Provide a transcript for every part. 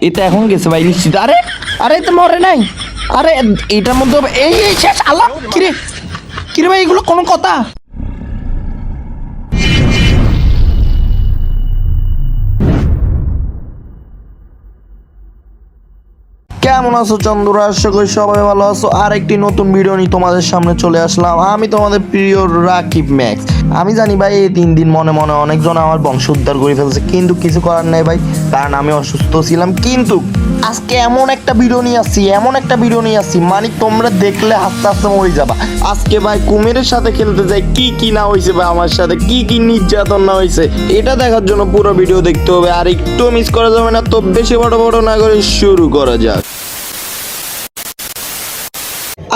এটা এখন গেছে ভাই, নিশ্চিত। আরে আরে, এটা মরে নাই। আরে, এটার মধ্যে এই এই, শেষ, আল্লাহ! কিরে? কিরে ভাই, এগুলো কোনো কথা? কেমন আছো চন্দ্রা আশা করি সবাই ভালো আছো। আর একটি নতুন ভিডিও নিয়ে তোমাদের সামনে চলে আসলাম। আমি তোমাদের প্রিয় রাকিব ম্যাক্স। আমি জানি ভাই, এই তিন দিন মনে মনে অনেকজন আমার বংশ উদ্ধার করে ফেলছে, কিন্তু কিছু করার নেই ভাই। কারণ আমি অসুস্থ ছিলাম, কিন্তু আজকে এমন একটা ভিডিও নিয়ে আসছি, এমন একটা ভিডিও নিয়ে আসছি। মানে তোমরা দেখলে হাসতে হাসতে মরে যাবা। আজকে ভাই কুমিরের সাথে খেলতে যাই, কি কি না হয়েছে ভাই আমার সাথে? কি কি নির্যাতন না হয়েছে? এটা দেখার জন্য পুরো ভিডিও দেখতে হবে, আর একটু মিস করা যাবে না, তো বেশি বড় বড় না করে শুরু করা যাক।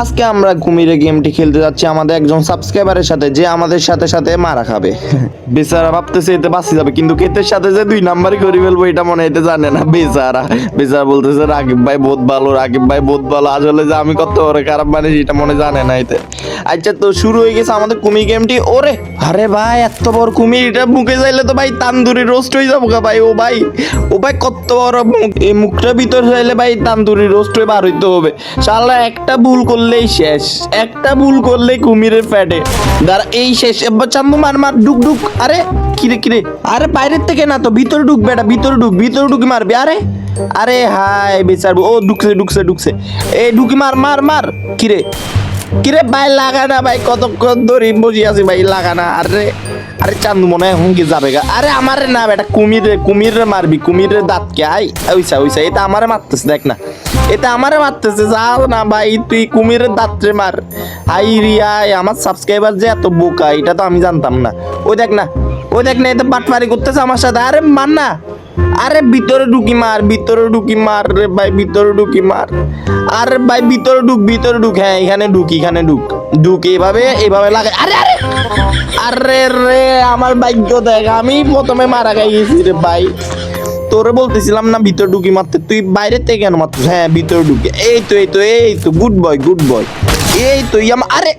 আজকে আমরা কুমিরে গেমটি খেলতে যাচ্ছি আমাদের একজন সাবস্ক্রাইবারের সাথে, যে আমাদের সাথে সাথে মারা খাবে। বেচারা ভাবতেছে এতে বাঁচি যাবে, কিন্তু কেতের সাথে যে দুই নাম্বারই করে ফেলব, এটা মনে এতে জানে না। বেচারা বেচারা বলতেছে রাকিব ভাই বহুত ভালো রাকিব ভাই বহুত ভালো। আসলে যে আমি কত বড় খারাপ মানে এটা মনে জানে না এতে। আচ্ছা তো শুরু হয়ে গেছে আমাদের কুমির গেমটি। ওরে, আরে ভাই, এত বড় কুমির এটা মুখে যাইলে তো ভাই তান্দুরি রোস্ট হয়ে যাব ভাই, ও ভাই। ও ভাই, কত বড় এই মুখটা ভিতর যাইলে ভাই তান্দুরি রোস্ট হয়ে বার হইতে হবে। শালা, একটা ভুল করলেই শেষ। একটা ভুল করলে কুমিরের ফ্যাটে। দাঁড়া, এই শেষ। এবার চান্দু, মার মার ডুক ডুক আরে, কিরে কিরে? আরে, বাইরের থেকে না তো। ভিতরে ঢুক, বেটা, ভিতরে ঢুক, ভিতরে ঢুকি মারবি। আরে আরে হাই বেচার ও, ঢুকছে ঢুকছে ঢুকছে। এই ঢুকি, মার মার মার। কিরে? কিরে, ভাই লাগানা ভাই, কতক্ষণ ধরে বসে আছি, ভাই লাগানা আরে আরে চান্দু, মনে হয় হুঙ্গি যাবে গা। আরে আমার না বেটা, কুমির কুমির মারবি, কুমির দাঁত কে আই, ওইসা ওইসা, এটা আমারে মারতেছে, দেখ না। এটা আমারে মারতেছে, যাও না ভাই, তুই কুমিরের দাঁতরে মার। আই রি, আই, আমার সাবস্ক্রাইবার যে এত বোকা, এটা তো আমি জানতাম না। ওই দেখ না, ওই দেখ না এটা বাটপারি করতেছে আমার সাথে। আরে মার না। আরে ভিতরে ঢুকি মার, ভিতরে ঢুকি মার রে ভাই, ভিতরে ঢুকি মার। আরে ভাই, ভিতরে ঢুক ভিতরে ঢুক। হ্যাঁ এখানে ঢুক এখানে ঢুক। ঢুক এভাবে এভাবে লাগে। আরে আরে! আরে রে, আমার ভাগ্য দেখ, আমি প্রথমে মারা খাই গেছি রে ভাই। তোরে বলতেছিলাম না ভিতরে ঢুকি মারতে, তুই বাইরে থেকে কেন মারতে হ্যাঁ ভিতরে ঢুকে। এই তো এই তো এই তো গুড বয় গুড বয় এই তো, ইয়াম আরে!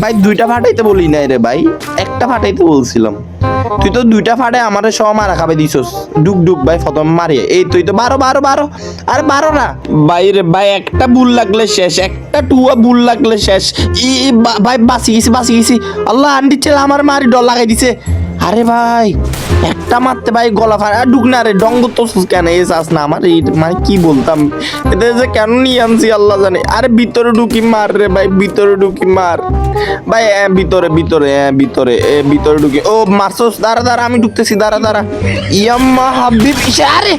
ভাই, দুইটা ফাটাইতে বলি নাই রে ভাই। একটা ফাটাইতে বলছিলাম। তুই তো দুইটা ফাটে আমারে সহ মারা খাবে দিছস। ডুক ডুক ভাই, ফতম মারিয়ে এই, তুই তো বারো বারো বারো। আর বারো না। ভাই রে ভাই, একটা ভুল লাগলে শেষ, একটা টুয়া ভুল লাগলে শেষ। ই ভাই বাসি গেছি বাসি গেছি। আল্লাহ, আন্টি ছেলে আমার মারি, ডর লাগাই দিছে। আরে ভাই একটা মারতে ভাই গলা ফাড়া। আর ঢুক না রে ডঙ্গ তো কেন? এ চাস না আমার এই মানে কি বলতাম? এটা যে কেন নিয়ে আনছি আল্লাহ জানে। আরে ভিতরে ঢুকি মার রে ভাই ভিতরে ঢুকি মার। ভাই এ, ভিতরে ভিতরে এ, ভিতরে এ, ভিতরে ঢুকি। ও মারছস দাঁড়া দাঁড়া আমি ঢুকতেছি দাঁড়া দাঁড়া। ইয়াম্মা হাবিব আরে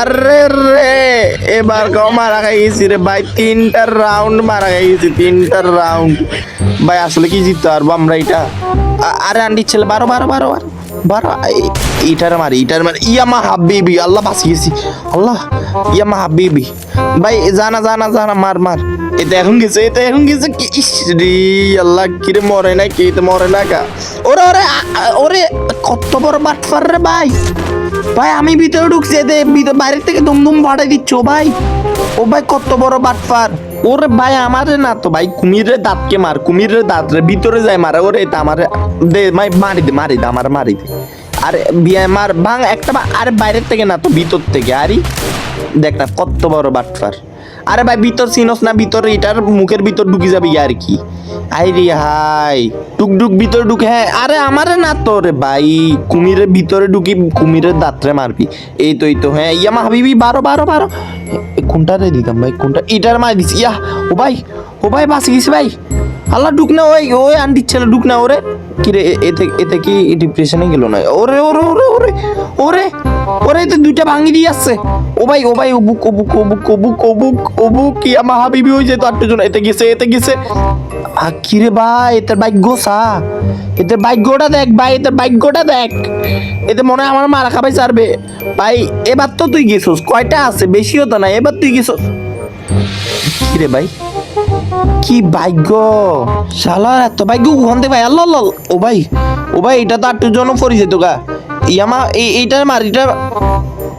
আরে রে এবার গাও মারা খাই গেছি রে ভাই তিনটা রাউন্ড মারা খাই গেছি তিনটা রাউন্ড ভাই আসলে কি জিততে পারব আমরা এটা? আরে আন্টি ছেলে বারো বারো বারো বারো। বারো এইটার মারি এইটার মারি। ইয়ামা হাবিবি, আল্লাহ বাঁচি গেছি আল্লাহ ইয়ামা হাবিবি। ভাই, জানা জানা জানা, মার মার। এটা এখন গেছে, এটা এখন গেছে কি? ইস রে, আল্লাহ, কিরে মরে না, কি মরে না কা ওরে ওরে ওরে, কত বড় বাটফার রে ভাই। ভাই, আমি ভিতরে ঢুকছি, এতে বাইরের থেকে দুম দুম ভাড়াই দিচ্ছ, ভাই। ও ভাই, কত বড় বাটফার ওরে ভাই, আমারে না তো ভাই, কুমিরের দাঁতকে মার, কুমিরের দাঁত ভিতরে যায় মারে, ওরে এটা আমার, দে, মাই, মারি দে মারি দে, আমার মারি দে। আরে মার, ভাঙ, একটা আরে বাইরের থেকে না তো, ভিতর থেকে, আরে। দেখ না, কত বড় বাটফার আরে ভাই, ভিতর চিনস না, ভিতর এটার মুখের ভিতর ঢুকি যাবি আর কি। আই রে হাই, টুকটুক ভিতরে ঢুকে হ্যাঁ আরে আমারে না তো রে ভাই, কুমিরের ভিতরে ঢুকি, কুমিরের দাঁতরে মারবি। এই তো এই তো হ্যাঁ ইয়ামা হাবিবি, বারো বারো বারো। এ, কোনটা রে দিতাম ভাই? কোনটা? এটার মায় দিছি। ইয়া ও ভাই ও ভাই বাঁচি গেছি ভাই। আল্লাহ ঢুক না ওই ওই আন্টির ছেলে ঢুক না ওরে। কিরে এতে এতে কি ডিপ্রেশনে গেল না? ওরে ওরে ওরে ওরে ওরে। ওরে এতে দুইটা ভাঙি দিয়ে আসছে। ও ভাই ও ভাই ও বুক ও বুক ও বুক ও বুক ও বুক ও বুক কি আমার হাবিবি হয়ে যেত আটটা জন এতে গেছে এতে গেছে। আ, কিরে ভাই এদের ভাগ্য সা। এদের ভাগ্যটা দেখ ভাই এদের ভাগ্যটা দেখ। এতে মনে হয় আমার মারা খাবাই ছাড়বে। ভাই এবার তো তুই গেছস কয়টা আছে? বেশি হতো না এবার তুই গেছস। কিরে ভাই? কি ভাগ্য? শালার এত ভাগ্য ওখান থেকে ভাই আল্লাহ ও ভাই ও ভাই এটা তো আটটু জন পরিচিত গা। ইয়ামা, এই, এইটার মার এটা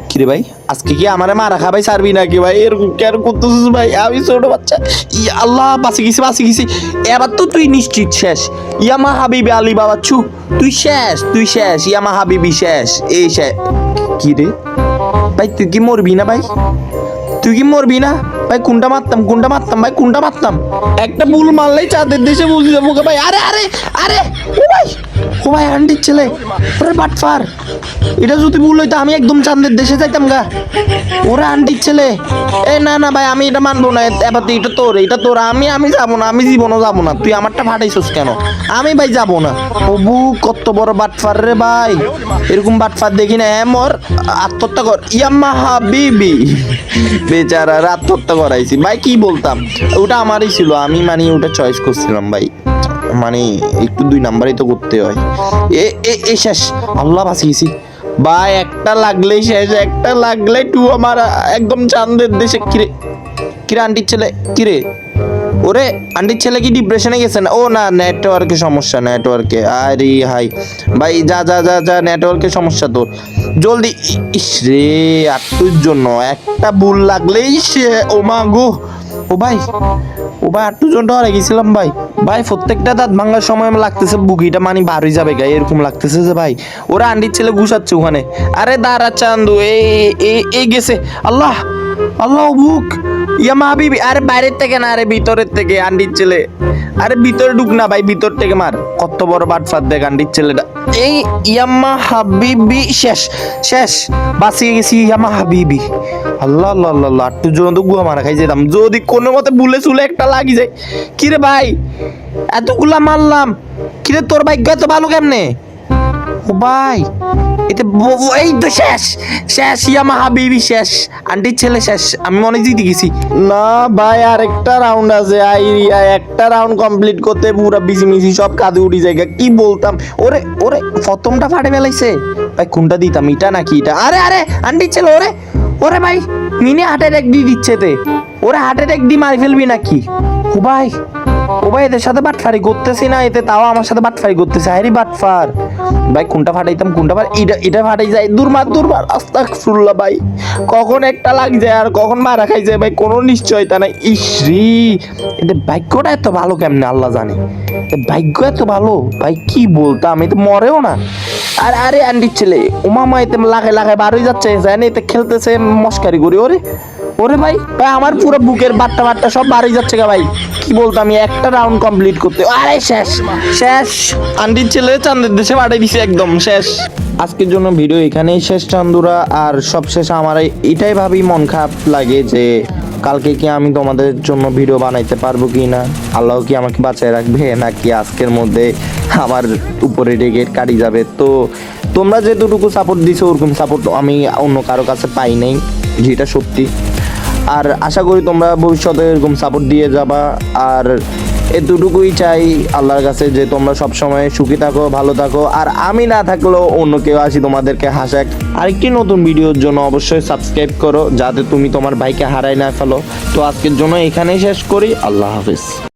কিরে ভাই? আজকে কি আমারে মারা খাবাই সারবি নাকি ভাই? এরকম কেন করতেছিস ভাই? আমি ছোট বাচ্চা। ই আল্লাহ, বাঁচি গেছি বাঁচি গেছি। এবার তো তুই নিশ্চিত শেষ। ইয়ামা হাবিবি আলী বাবা ছু। তুই শেষ তুই শেষ। ইয়ামা হাবিবি শেষ। এই শেষ। কি রে? ভাই, তুই কি মরবি না ভাই? তুই কি মরবি না? ভাই কোনটা মারতাম কোনটা মারতাম, ভাই কোনটা মারতাম। একটা বুল মারলেই চাঁদের দেশে বুঝে যাব ভাই, আরে আরে আরে, ও ভাই ও ভাই, আন্টির ছেলে, ওরে বাটফার। এটা যদি ভুল হইতো, আমি একদম চাঁদের দেশে যাইতাম গা। ওরা আন্টির ছেলে। এ, না না, ভাই, আমি এটা মানবো না এবার তো এটা তোর এটা তোর, আমি আমি যাব না, আমি জীবনও যাব না। তুই আমারটা ফাটাইছিস কেন? আমি, ভাই, যাব না। ওবু কত বড় বাটফার রে ভাই। এরকম বাটফার দেখি না এমর আত্মহত্যা কর। ইয়াম্মা হাবিবি। বেচারা আত্মহত্যা করাইছি ভাই, কি বলতাম? ওটা আমারই ছিল, আমি মানে ওটা চয়েস করছিলাম ভাই। মানে একটু দুই নাম্বারই তো করতে হয়। এ এ শেষ। আল্লাহ বাঁচিয়েছি। ভাই, একটা লাগলেই শেষ, একটা লাগলে টু আমার, একদম চান্দের দেশে। কিরে কিরে আন্টির ছেলে? কিরে? ওরে আন্টির ছেলে কি ডিপ্রেশনে গেছে না? ও না নেটওয়ার্কের সমস্যা নেটওয়ার্কে আরে হাই। ভাই, যা যা যা যা নেটওয়ার্কের সমস্যা তোর। জলদি, ইস রে, আটটুর জন্য। একটা ভুল লাগলেই সে, ও মা গো। ও ভাই ও ভাই আটটু জনটা হারে গেছিলাম ভাই। ভাই, প্রত্যেকটা দাঁত ভাঙার সময় লাগতেছে বুকিটা মানে হয়ে যাবে গায়ে এরকম লাগতেছে যে ভাই। ওরা আন্টির ছেলে ঘুষাচ্ছে ওখানে। আরে দাঁড়া চান্দু এ এ গেছে। আল্লাহ! আল্লাহ বুক ইয়ামা হাবিবি, আরে বাইরের থেকে না, আরে ভিতরের থেকে আন্ডির ছেলে। আরে ভিতরে ঢুক না ভাই, ভিতর থেকে মার। কত বড় বাটফার দেখ আন্ডির ছেলেটা। এই ইয়াম্মা হাবিবি, শেষ শেষ। বাঁচিয়ে গেছি ইয়ামা হাবিবি। আল্লাহ আল্লাহ আল্লাহ আল্লাহ একটু জন্য গুয়া মারা খাই যেতাম। যদি কোনো মতে বুলে চুলে একটা লাগি যায়। কিরে ভাই, এতগুলা মারলাম। কিরে তোর ভাগ্য এত ভালো কেমনে? ও ভাই এতে এই তো শেষ শেষ ইয়ামা হাবিবি শেষ আন্টির ছেলে শেষ আমি মনে জিতে গেছি। না ভাই আরেকটা রাউন্ড আছে আই একটা রাউন্ড কমপ্লিট করতে পুরো বিজি মিজি সব কাঁদে উঠি জায়গা কি বলতাম? ওরে ওরে প্রথমটা ফাটে ফেলাইছে। ভাই কোনটা দিতাম এটা নাকি এটা? আরে আরে আন্টির ছেলে ওরে ওরে ভাই মিনে হার্ট অ্যাটাক দিয়ে দিচ্ছে তে। ওরে হার্ট অ্যাটাক দিয়ে মারি ফেলবি নাকি? ও ভাই ও ভাই এদের সাথে বাটফারি করতেছি না, এতে তাও আমার সাথে বাটফারি করতেছে। হাইরি বাটফার। ভাই, কোনটা ফাটাইতাম, কোনটা ফাট এটা এটা ফাটাই যায়। দুর্মার দুর্মার, আস্তাগফিরুল্লাহ ভাই। কখন একটা লাগ যায় আর কখন মারা খাই যায় ভাই, কোনো নিশ্চয়তা নাই। ইসরি এদের ভাগ্যটা এত ভালো কেমনে, আল্লাহ জানে। ভাগ্য এত ভালো। ভাই, কি বলতাম? এতে মরেও না। আর, আরে, আন্টির ছেলে। উমামা এতে লাগাই লাগাই বার হয়ে যাচ্ছে। জানি, এতে খেলতেছে, মস্কারি করি, ওরে। ওরে ভাই ভাই, আমার পুরো বুকের বাট্টা বাট্টা সব হয়ে যাচ্ছে গা ভাই। কি বলতো, আমি একটা রাউন্ড কমপ্লিট করতে আরে শেষ শেষ। আন্টির ছেলে চান্দের দেশে পাঠিয়ে দিছে একদম, শেষ। আজকের জন্য ভিডিও এখানেই শেষ, চান্দুরা। আর সবশেষ আমার এটাই ভাবি মন খারাপ লাগে যে কালকে কি আমি তোমাদের জন্য ভিডিও বানাইতে পারব কি না? আল্লাহ কি আমাকে বাঁচায় রাখবে? নাকি আজকের মধ্যে আমার উপরে রেগে কাটি যাবে? তো তোমরা যেটুকু সাপোর্ট দিছো, ওরকম সাপোর্ট আমি অন্য কারও কাছে পাই নাই, যেটা সত্যি। আর আশা করি তোমরা ভবিষ্যতে এরকম সাপোর্ট দিয়ে যাবা। আর এতটুকুই চাই আল্লাহর কাছে যে তোমরা সবসময় সুখী থাকো, ভালো থাকো। আর আমি না থাকলেও অন্য কেউ আসি তোমাদেরকে হাসাক। আরেকটি নতুন ভিডিওর জন্য অবশ্যই সাবস্ক্রাইব করো, যাতে তুমি তোমার ভাইকে হারাই না ফেলো। তো আজকের জন্য এখানেই শেষ করি। আল্লাহ হাফিজ।